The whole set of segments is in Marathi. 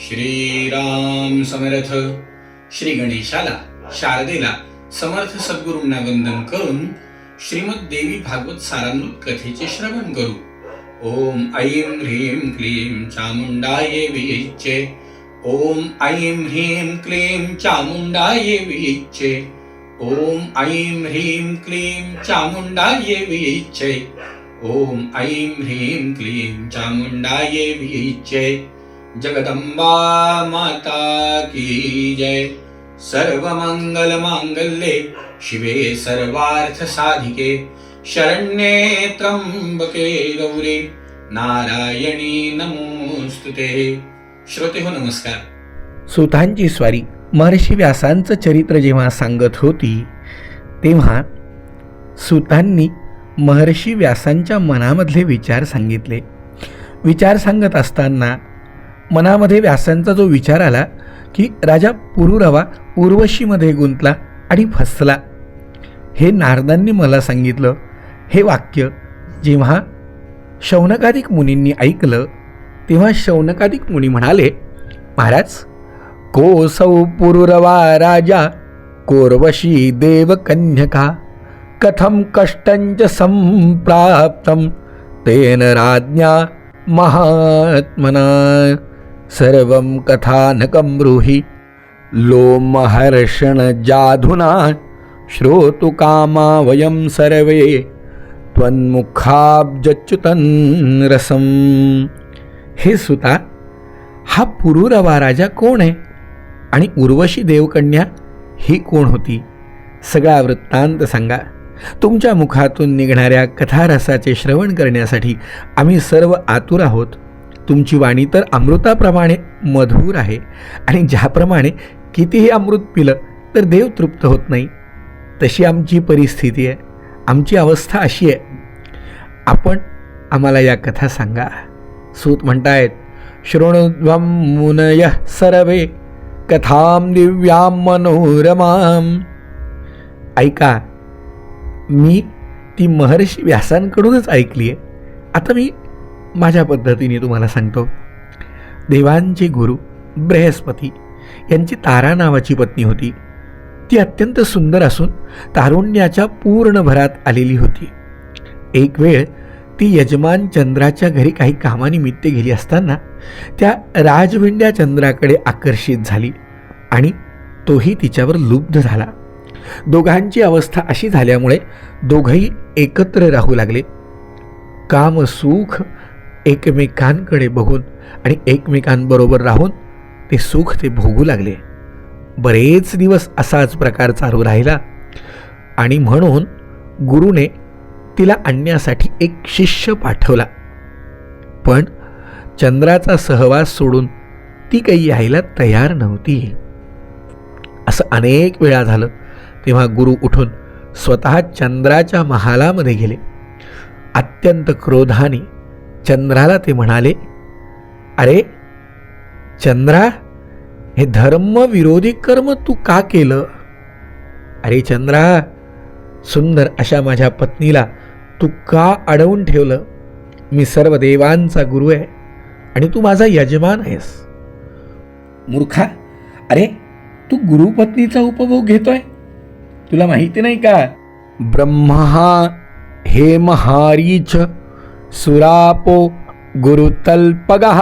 श्रीराम समर्थ. श्री गणेशाला शारदेला समर्थ सद्गुरूंना वंदन करून श्रीमद देवी भागवत सारामृत कथेचे श्रवण करू. ओम ऐं ह्रीं क्लीं चामुंडाये विचे ओम ऐं ह्रीं क्लीं चामुंडाये विचे ओम ऐं ह्रीं क्लीं चामुंडाये विचे ओम ऐं ह्रीं क्लीं चामुंडाये विचे जगदंबा माता की जय। सर्वमंगल मांगल्ये शिवे सर्वार्थ साधिके शरण्ये त्र्यंबके गौरी नारायणी नमोस्तुते श्रोते हो नमस्कार। सुतांची स्वारी महर्षी व्यासांचं चरित्र जेव्हा सांगत होती तेव्हा सुतांनी महर्षी व्यासांच्या मनामधले विचार सांगितले. विचार सांगत असताना मनामध्ये व्यासांचा जो विचार आला की राजा पुरुरवा उर्वशीमध्ये गुंतला आणि फसला. हे नारदांनी मला सांगितलं. हे वाक्य जेव्हा शौनकादिक मुनींनी ऐकलं तेव्हा शौनकादिक मुनी म्हणाले महाराज कोसौ पुरुरवा राजा कोर्वशी देवकन्यका कथं कष्टंच सम्प्राप्तं तेन राज्ञा महात्मना सर्वं कथानकं ब्रूहि। लोमहर्षणजाधुना श्रोतुकामा वयं सर्वे त्वन्मुखाब्जच्युतं रसम। हे सुता हा पुरुरवा राजा कोण आहे? आणि उर्वशी देवकन्या ही कोण होती? सगळा वृत्तांत सांगा. तुमच्या मुखातून निघणाऱ्या कथारसाचे श्रवण करण्यासाठी आम्ही सर्व आतुर आहोत. तुमची वाणी तर अमृताप्रमाणे मधुर आहे. आणि ज्याप्रमाणे कितीही अमृत पिलं तर देव तृप्त होत नाही. तशी आमची परिस्थिती आहे. आमची अवस्था अशी आहे. आपण आम्हाला या कथा सांगा. सूत म्हणतायत शृणुध्वम मुनय सर्वे कथां दिव्यां मनोरमाम. ऐका मी ती महर्षी व्यासांकडूनच ऐकली आहे आता मी माझ्या पद्धतीने तुम्हाला सांगतो. देवांचे गुरु बृहस्पती यांची तारा नावाची पत्नी होती. ती अत्यंत सुंदर असून तारुण्याच्या पूर्ण भरात आलेली होती. एक वेळ ती यजमान चंद्राच्या घरी काही कामानिमित्त गेली असताना त्या राजविंड्या चंद्राकडे आकर्षित झाली आणि तोही तिच्यावर लुब्ध झाला. दोघांची अवस्था अशी झाल्यामुळे दोघंही एकत्र राहू लागले. काम सुख एकमेकांकडे बघून आणि एकमेकांबरोबर राहून ते सुख ते भोगू लागले. बरेच दिवस असाच प्रकार चालू राहिला. आणि म्हणून गुरुने तिला आणण्यासाठी एक शिष्य पाठवला. पण चंद्राचा सहवास सोडून ती काही यायला तयार नव्हती. असं अनेक वेळा झालं तेव्हा गुरु उठून स्वतः चंद्राच्या महालामध्ये गेले. अत्यंत क्रोधाने चंद्राला ते म्हणाले अरे चंद्रा हे धर्म विरोधी कर्म तू का केलं? अरे चंद्रा सुंदर अशा माझ्या पत्नीला तू का अडवून ठेवलं? मी सर्व देवांचा गुरु आहे आणि तू माझा यजमान आहेस. मूर्खा अरे तू गुरुपत्नीचा उपभोग घेतोय? तुला माहिती नाही का? ब्रह्मा हे महारीच सुरापो गुरुतल्पगः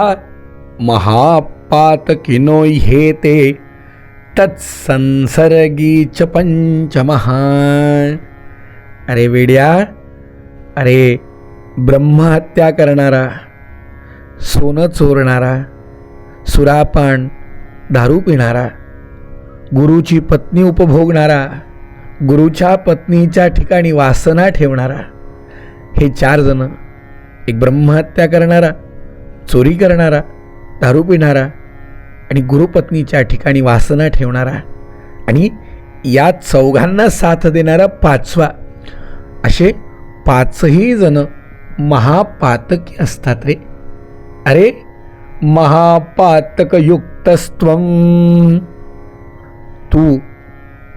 महापातकिनो हे ते च पंचमहा अरे वेड्या अरे ब्रह्महत्या करणारा सोनं चोरणारा सुरापान दारू पिणारा गुरुची पत्नी उपभोगणारा गुरुच्या पत्नीच्या ठिकाणी वासना ठेवणारा हे चार जणं एक ब्रह्महत्या करणारा चोरी करणारा दारू पिणारा आणि गुरुपत्नीच्या ठिकाणी वासना ठेवणारा आणि या चौघांना साथ देणारा पाचवा असे पाचही जण महापातकी असतात रे. अरे महापातकयुक्तस्त्वं. तू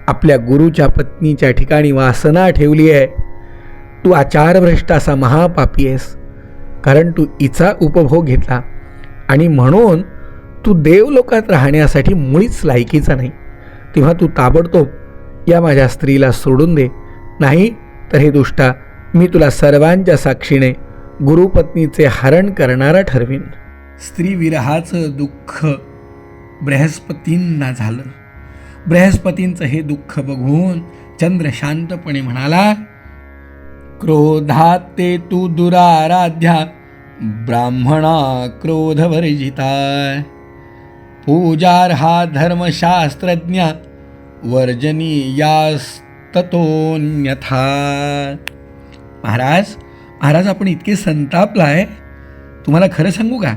आपल्या गुरुच्या पत्नीच्या ठिकाणी वासना ठेवली आहे. तू आचारभ्रष्ट असा महापापी आहेस. कारण तू इचा उपभोग घेतला. आणि म्हणून तू देवलोकात राहण्यासाठी मुळीच लायकीचा नाही. तेव्हा तू ताबडतोब या माझ्या स्त्रीला सोडून दे. नाही तर हे दुष्टा मी तुला सर्वांच्या साक्षीने गुरुपत्नीचे हरण करणारा ठरवीन. स्त्री विरहाचं दुःख बृहस्पतींना झालं. बृहस्पतींचं हे दुःख बघून चंद्र शांतपणे म्हणाला क्रोधात ते तू दुराराध्या ब्राह्मणा क्रोधवर्जिता। पूजार्हा धर्मशास्त्रज्ञ वर्जनीयास्ततोन्यथा महाराज महाराज आपण इतके संतापलाय तुम्हाला खरं सांगू का?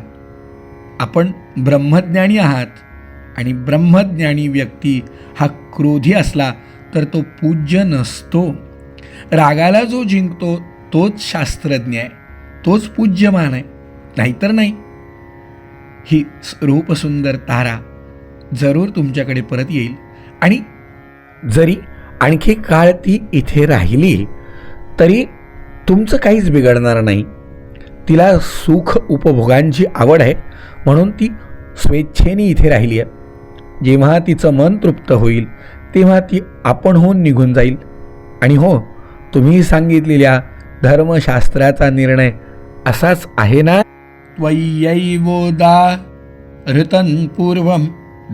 आपण ब्रह्मज्ञानी आहात आणि ब्रह्मज्ञानी व्यक्ती हा क्रोधी असला तर तो पूज्य नसतो. रागाला जो जिंकतो तोच शास्त्रज्ञ आहे तोच पूज्यमान आहे. नाहीतर नाही. ही रूपसुंदर तारा जरूर तुमच्याकडे परत येईल. आणि जरी आणखी काळ ती इथे राहिली तरी तुमचं काहीच बिघडणार नाही. तिला सुख उपभोगांची आवड आहे म्हणून ती स्वेच्छेने इथे राहिली आहे. जेव्हा तिचं मन तृप्त होईल तेव्हा ती आपण होऊन निघून जाईल. आणि हो तुम्ही सांगितलेल्या धर्मशास्त्राचा निर्णय असाच आहे ना? त्वय्यैवोदा ऋतं पूर्वं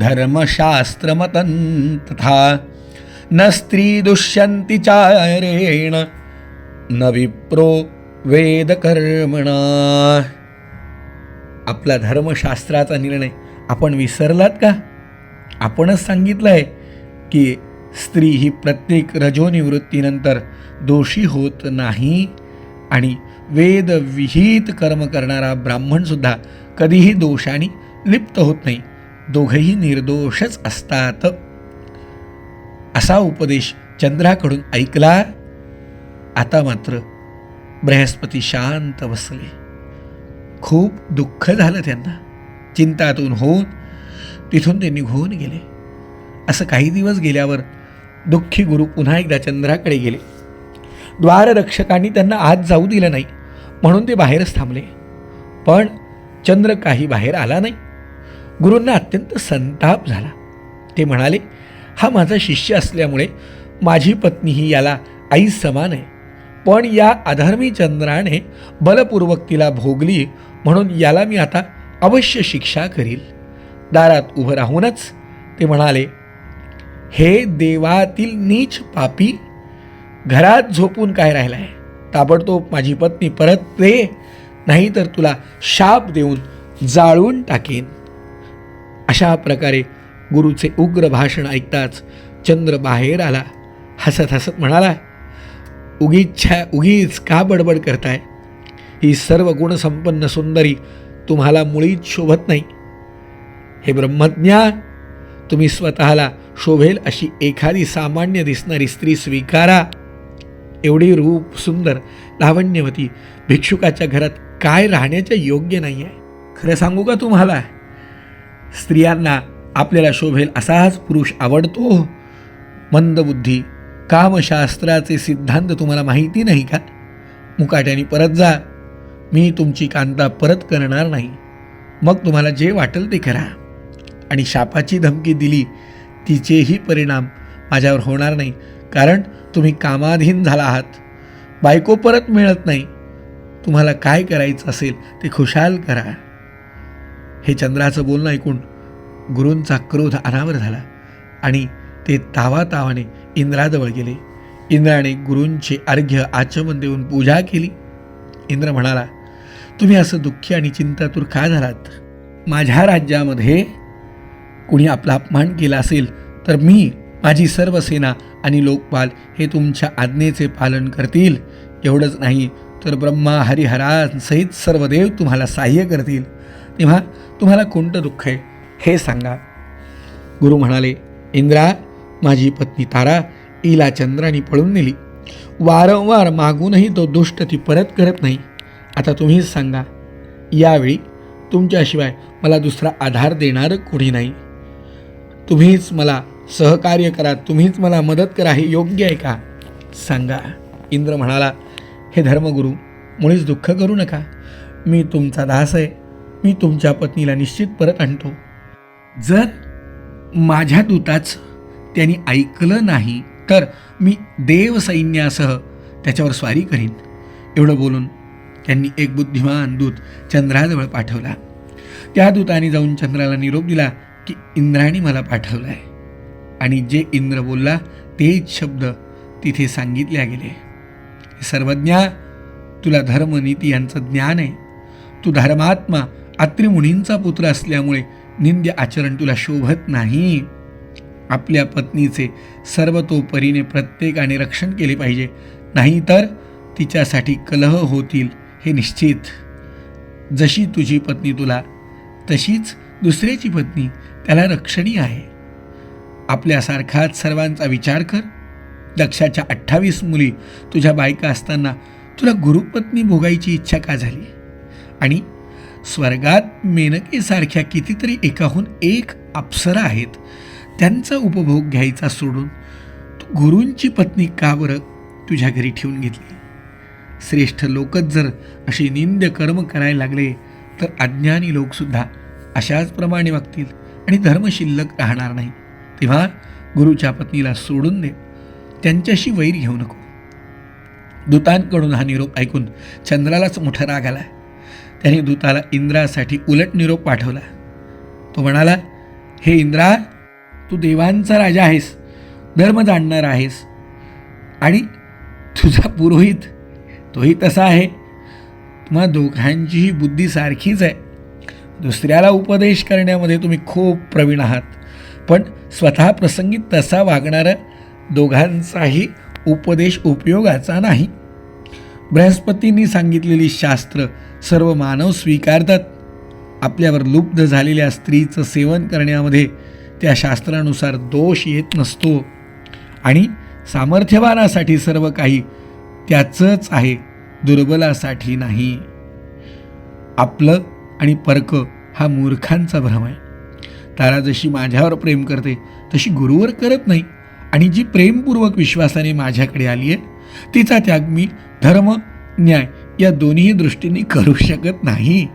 धर्मशास्त्रमतं तथा न स्त्री दुष्यंती चारेण न विप्रो वेदकर्मणा। आपला धर्मशास्त्राचा निर्णय आपण विसरलात का? आपणच सांगितलं आहे की स्त्री ही प्रत्येक रजोनिवृत्तीनंतर दोषी होत नाही. आणि वेदविहित कर्म करणारा ब्राह्मणसुद्धा कधीही दोषाने लिप्त होत नाही. दोघंही निर्दोषच असतात. असा उपदेश चंद्राकडून ऐकला. आता मात्र बृहस्पती शांत बसले. खूप दुःख झालं त्यांना. चिंतातून होऊन तिथून ते निघून गेले. असं काही दिवस गेल्यावर दुःखी गुरु पुन्हा एकदा चंद्राकडे गेले. द्वाररक्षकांनी त्यांना आत जाऊ दिलं नाही. म्हणून ते बाहेरच थांबले. पण चंद्र काही बाहेर आला नाही. गुरूंना अत्यंत संताप झाला. ते म्हणाले हा माझा शिष्य असल्यामुळे माझी पत्नी ही याला आई समान आहे. पण या अधर्मी चंद्राने बलपूर्वक तिला भोगली म्हणून याला मी आता अवश्य शिक्षा करील. दारात उभं राहूनच ते म्हणाले हे देवातील नीच पापी घरात झोपून काय राहिला आहे ताबडतोब माझी पत्नी परत दे नाही तर तुला शाप देऊन जाळून टाकेन. अशा प्रकारे गुरुचे उग्र भाषण ऐकताच चंद्र बाहेर आला. हसत हसत म्हणाला उगीच्छा उगीच का बडबड करताय? ही सर्व गुणसंपन्न सुंदरी तुम्हाला मुळीच शोभत नाही. हे ब्रह्मज्ञा तुम्ही स्वतःला शोभेल अशी एखादी सामान्य दिसणारी स्त्री स्वीकारा. एवढी रूप सुंदर लावण्यवती भिक्षुकाच्या घरात काय राहण्याच्या योग्य नाही आहे खरं सांगू का तुम्हाला? स्त्रियांना आपल्याला शोभेल असाच पुरुष आवडतो? मंदबुद्धी कामशास्त्राचे सिद्धांत तुम्हाला माहिती नाही का? मुकाट्याने परत जा. मी तुमची कांता परत करणार नाही. मग तुम्हाला जे वाटेल ते करा. आणि शापाची धमकी दिली तिचेही परिणाम माझ्यावर होणार नाही. कारण तुम्ही कामाधीन झाला आहात. बायको परत मिळत नाही. तुम्हाला काय करायचं असेल ते खुशाल करा. हे चंद्राचं बोलणं ऐकून गुरूंचा क्रोध अनावर झाला आणि ते तावातावाने इंद्राजवळ गेले. इंद्राने गुरूंचे अर्घ्य आचमन देऊन पूजा केली. इंद्र म्हणाला तुम्ही असं दुःखी आणि चिंतातूर का झालात. माझ्या राज्यामध्ये कुणी आपला अपमान केला असेल तर मी माझी सर्व सेना आणि लोकपाल हे तुमच्या आज्ञेचे पालन करतील. एवढंच नाही तर ब्रह्मा हरिहरांसहित सर्व देव तुम्हाला सहाय्य करतील. तेव्हा तुम्हाला कोणतं दुःख आहे हे सांगा. गुरु म्हणाले इंद्रा माझी पत्नी तारा इला चंद्राने पळून नेली. वारंवार मागूनही तो दुष्ट ती परत करत नाही. आता तुम्हीच सांगा यावेळी तुमच्याशिवाय मला दुसरा आधार देणारं कोणी नाही. तुम्हीच मला सहकार्य करा. तुम्हीच मला मदत करा. हे योग्य आहे का? सांगा. इंद्र म्हणाला हे धर्मगुरू मुळीच दुःख करू नका. मी तुमचा दास आहे. मी तुमच्या पत्नीला निश्चित परत आणतो. जर माझ्या दूताच त्यांनी ऐकलं नाही तर मी देव सैन्यासह त्याच्यावर स्वारी करीन. एवढं बोलून त्यांनी एक बुद्धिमान दूत चंद्राजवळ पाठवला. त्या दूताने जाऊन चंद्राला निरोप दिला की इंद्राने मला पाठवलं आहे आणि जे इंद्र बोलला तेच शब्द तिथे सांगितल्या गेले. सर्वज्ञा तुला धर्मनीती यांचं ज्ञान आहे. तू धर्मात्मा अत्रिमुनींचा पुत्र असल्यामुळे निंद्य आचरण तुला शोभत नाही. आपल्या पत्नीचे सर्वतोपरीने प्रत्येकाने रक्षण केले पाहिजे. नाहीतर तिच्यासाठी कलह होतील हे निश्चित. जशी तुझी पत्नी तुला तशीच दुसऱ्याची पत्नी त्याला रक्षणी आहे. आपल्यासारखाच सर्वांचा विचार कर. दक्षाच्या अठ्ठावीस मुली तुझ्या बायका असताना तुला गुरुपत्नी भोगायची इच्छा का झाली? आणि स्वर्गात मेनकेसारख्या कितीतरी एकाहून एक अप्सरा आहेत त्यांचा उपभोग घ्यायचा सोडून तू गुरूंची पत्नी का बरं तुझ्या घरी ठेवून घेतली? श्रेष्ठ लोकच जर अशी निंद्य कर्म करायला लागले तर अज्ञानी लोकसुद्धा अशाच प्रमाणे वागतील आणि धर्म शिल्लक राहणार नाही तेव्हा गुरुच्या पत्नीला सोडून दे. त्यांच्याशी वैर घेऊ नको. दूतांकडून हा निरोप ऐकून चंद्रालाच मोठा राग आला. त्याने दूताला इंद्रासाठी उलट निरोप पाठवला. तो म्हणाला हे इंद्रा तू देवांचा राजा आहेस धर्म जाणणार आहेस. आणि तुझा पुरोहित तोही तसा आहे. तुम्हा दोघांचीही बुद्धी सारखीच आहे. दुसऱ्याला उपदेश करण्यामध्ये तुम्ही खूप प्रवीण आहात. पण स्वतः प्रसंगी तसा वागणारा दोघांचाही उपदेश उपयोगाचा नाही. बृहस्पतींनी सांगितलेली शास्त्र सर्व मानव स्वीकारतात. आपल्यावर लुब्ध झालेल्या स्त्रीचं सेवन करण्यामध्ये त्या शास्त्रानुसार दोष येत नसतो. आणि सामर्थ्यवानासाठी सर्व काही त्याचंच आहे दुर्बलासाठी नाही. आपलं आणि परक हा मूर्खांचा भ्रम आहे. तारा जशी माझ्यावर प्रेम करते तशी गुरुवर करत नाही. आणि जी प्रेमपूर्वक विश्वासाने माझ्याकडे आली आहे तिचा त्याग मी धर्म न्याय या दोन्ही दृष्टीने करू शकत नाही.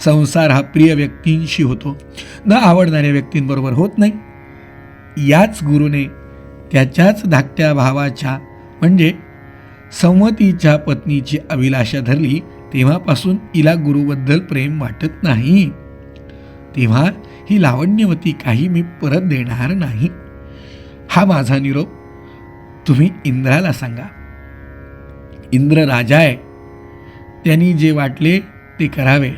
संसार हा प्रिय व्यक्तींशी होतो. न आवडणाऱ्या व्यक्तींबरोबर होत नाही. याच गुरुने त्याच्याच धाकट्या भावाच्या म्हणजे संमतीच्या पत्नीची अभिलाषा धरली तेव्हापासून इला गुरुबद्दल प्रेम वाटत नाही. तेव्हा ही लावण्यवती काही मी परत देणार नाही. हा माझा निरोप. तुम्ही इंद्राला सांगा. इंद्र राजा आहे. त्यांनी जे वाटले ते करावे.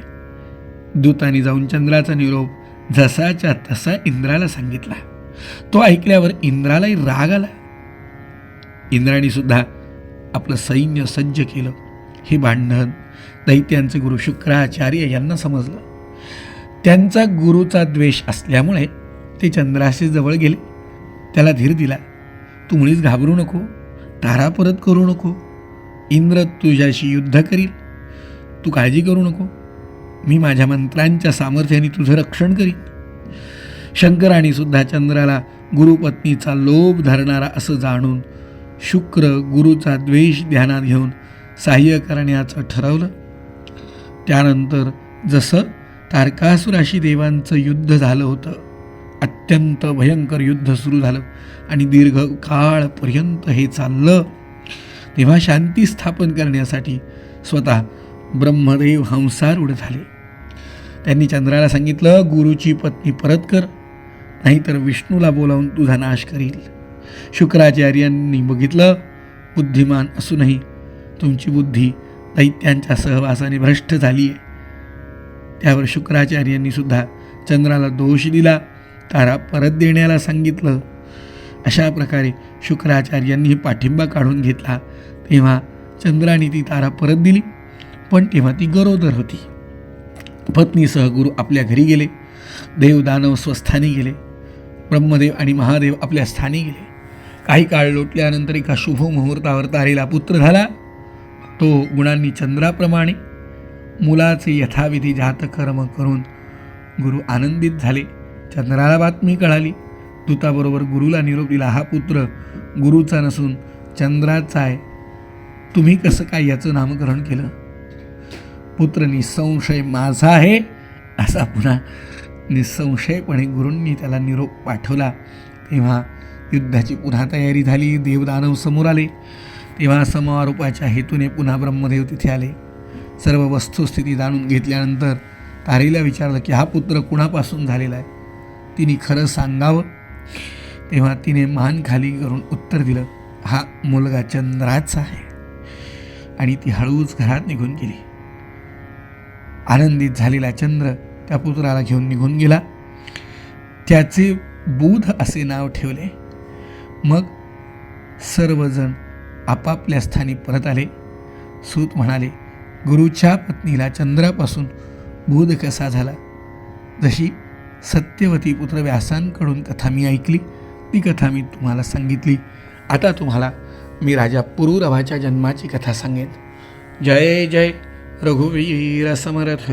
दूतानी जाऊन चंद्राचा निरोप जसाच्या तसा इंद्राला सांगितला. तो ऐकल्यावर इंद्रालाही राग आला. इंद्राने सुद्धा आपलं सैन्य सज्ज केलं. हे भांडण दैत्यांचे गुरु शुक्राचार्य यांना समजलं. त्यांचा गुरुचा द्वेष असल्यामुळे ते चंद्राशी जवळ गेले. त्याला धीर दिला तू मुळीच घाबरू नको तारा परत करू नको इंद्र तुझ्याशी युद्ध करील तू काळजी करू नको मी माझ्या मंत्रांच्या सामर्थ्याने तुझं रक्षण करीन. शंकराने सुद्धा चंद्राला गुरुपत्नीचा लोभ धरणारा असं जाणून शुक्र गुरुचा द्वेष ध्यानात घेऊन सहाय्य करण्याचं ठरवलं. त्यानंतर जसं तारकासुराशी देवांचं युद्ध झालं होतं. अत्यंत भयंकर युद्ध सुरू झालं आणि दीर्घ काळपर्यंत हे चाललं. तेव्हा शांती स्थापन करण्यासाठी स्वतः ब्रह्मदेव हंसारूढ झाले. त्यांनी चंद्राला सांगितलं गुरुची पत्नी परत कर नाहीतर विष्णूला बोलावून तुझा नाश करील. शुक्राचार्यांनी बघितलं बुद्धिमान असूनही तुमची बुद्धी दैत्यांच्या सहवासाने भ्रष्ट झाली आहे त्यावर शुक्राचार्यांनी सुद्धा चंद्राला दोष दिला. तारा परत देण्याला सांगितलं. अशा प्रकारे शुक्राचार्यांनीही पाठिंबा काढून घेतला. तेव्हा चंद्राने ती तारा परत दिली. पण तेव्हा ती गरोदर होती. पत्नीसह गुरु आपल्या घरी गेले. देव दानव स्वस्थानी गेले. ब्रह्मदेव आणि महादेव आपल्या स्थानी गेले. काही काळ लोटल्यानंतर एका शुभ मुहूर्तावर तारेला पुत्र झाला. तो गुणांनी चंद्राप्रमाणे मुलाचे यथाविधी जातकर्म करून गुरु आनंदित झाले. चंद्राला बातमी कळाली. दूताबरोबर गुरुला निरोप दिला. हा पुत्र गुरुचा नसून चंद्राचा आहे. तुम्ही कसं काय याचं नामकरण केलं? पुत्र निसंशय माझा आहे असा पुन्हा निसंशयपणे गुरूंनी त्याला निरोप पाठवला. तेव्हा युद्धाची पुन्हा तयारी झाली. देवदानव समोर आले. तेव्हा समारोपाच्या हेतूने पुन्हा ब्रह्मदेव तिथे आले. सर्व वस्तुस्थिती जाणून घेतल्यानंतर तारीला विचारलं की हा पुत्र कुणापासून झालेला आहे? तिने खरं सांगावं? तेव्हा तिने मान खाली करून उत्तर दिलं हा मुलगा चंद्राचा आहे. आणि ती हळूच घरात निघून गेली. आनंदित झालेला चंद्र त्या पुत्राला घेऊन निघून गेला. त्याचे बुध असे नाव ठेवले. मग सर्वजण आपापल्या स्थानी परत आले. सूत म्हणाले गुरुच्या पत्नीला चंद्रापासून बोध कसा झाला? जशी सत्यवती पुत्र व्यासांकडून कथा मी ऐकली ती कथा मी तुम्हाला सांगितली. आता तुम्हाला मी राजा पुरुरभाच्या जन्माची कथा सांगेन. जय जय रघुवीर समर्थ.